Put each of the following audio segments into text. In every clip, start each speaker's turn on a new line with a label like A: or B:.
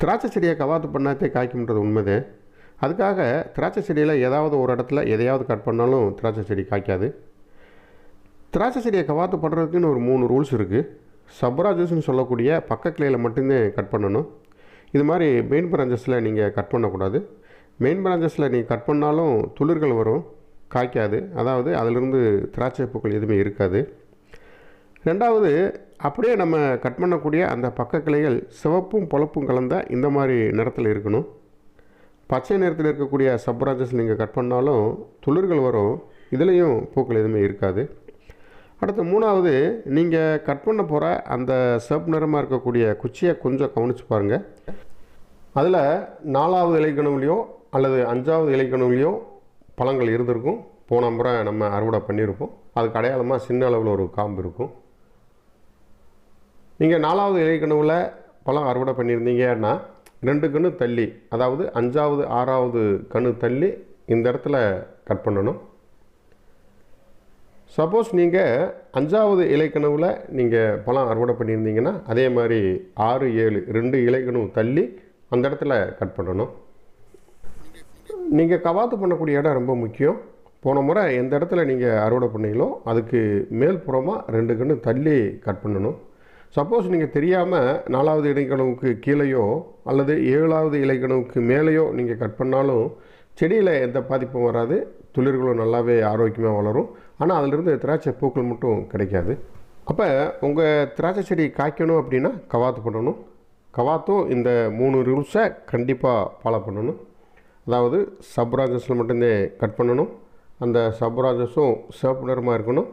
A: திராட்சை செடியை கவாத்து பண்ணாதே காய்க்கும்ன்றது உண்மைதே. அதுக்காக திராட்சை செடியில் ஏதாவது ஒரு இடத்துல எதையாவது கட் பண்ணாலும் திராட்சை செடி காய்க்காது. திராட்சை செடியை கவாத்து பண்ணுறதுக்குன்னு ஒரு மூணு ரூல்ஸ் இருக்குது சப்ராஜஸ்ன்னு சொல்லக்கூடிய பக்க கிளையில் மட்டும்தான் கட் பண்ணணும். இது மாதிரி மெயின் பிராஞ்சஸில் நீங்கள் கட் பண்ணக்கூடாது. மெயின் பிராஞ்சஸில் நீங்கள் கட் பண்ணாலும் துளிர்கள் வரும் காய்க்காது. அதாவது அதிலிருந்து திராட்சை பூக்கள் எதுவுமே இருக்காது. ரெண்டாவது அப்படியே நம்ம கட் பண்ணக்கூடிய அந்த பக்க கிளைகள் சிவப்பும் பொழப்பும் கலந்த இந்த மாதிரி நிறத்தில் இருக்கணும். பச்சை நிறத்தில் இருக்கக்கூடிய சப்ராஜஸ் நீங்கள் கட் பண்ணாலும் துளிர்கள் வரும். இதுலேயும் பூக்கள் எதுவுமே இருக்காது. அடுத்து மூணாவது நீங்கள் கட் பண்ண போகிற அந்த சிவப்பு நிறமாக இருக்கக்கூடிய குச்சியை கொஞ்சம் கவனித்து பாருங்கள் அதில் நாலாவது இலைக்கணுவிலையோ அல்லது அஞ்சாவது இலைக்கணுவிலையோ பழங்கள் இருந்திருக்கும். போன முறை நம்ம அறுவடை பண்ணியிருப்போம். அதுக்கு அடையாளமாக சின்ன அளவில் ஒரு காம்பு இருக்கும். நீங்கள் நாலாவது இலைக்கணுவில் பழம் அறுவடை பண்ணியிருந்தீங்கன்னா ரெண்டு கணு தள்ளி அதாவது அஞ்சாவது ஆறாவது கணு தள்ளி இந்த இடத்துல கட் பண்ணணும். சப்போஸ் நீங்கள் அஞ்சாவது இலைக்கணுவில் நீங்கள் பழம் அறுவடை பண்ணியிருந்தீங்கன்னா அதே மாதிரி ஆறு ஏழு ரெண்டு இலைக்கணு தள்ளி அந்த இடத்துல கட் பண்ணணும். நீங்கள் கவாத்து பண்ணக்கூடிய இடம் ரொம்ப முக்கியம். போன முறை எந்த இடத்துல நீங்கள் அறுவடை பண்ணீங்களோ அதுக்கு மேல் புறமாக ரெண்டு கன்று தள்ளி கட் பண்ணணும். சப்போஸ் நீங்கள் தெரியாமல் நாலாவது இலைக்கணுவுக்கு கீழேயோ அல்லது ஏழாவது இலைக்கணுவுக்கு மேலேயோ நீங்கள் கட் பண்ணாலும் செடியில் எந்த பாதிப்பும் வராது துளிர்களும் நல்லாவே ஆரோக்கியமாக வளரும். ஆனால் அதிலிருந்து திராட்சை பூக்கள் மட்டும் கிடைக்காது. அப்போ உங்கள் திராட்சை செடி காய்க்கணும் அப்படின்னா கவாத்து பண்ணணும். கவாத்தும் இந்த மூணு ரூல்ஸை கண்டிப்பாக ஃபாலோ பண்ணணும். அதாவது சப்ராஜஸில் மட்டும்தான் கட் பண்ணணும். அந்த சப்ராஜஸும் சிவப்பு நிறமாக இருக்கணும்.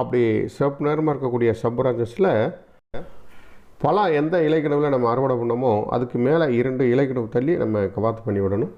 A: அப்படி சிவப்பு நிறமாக இருக்கக்கூடிய சப்ராஜஸில் பழம் எந்த இலைக்கடவில் நம்ம அறுவடை பண்ணோமோ அதுக்கு மேலே இரண்டு இலைக்கடவு தள்ளி நம்ம கவாத்து பண்ணி விடணும்.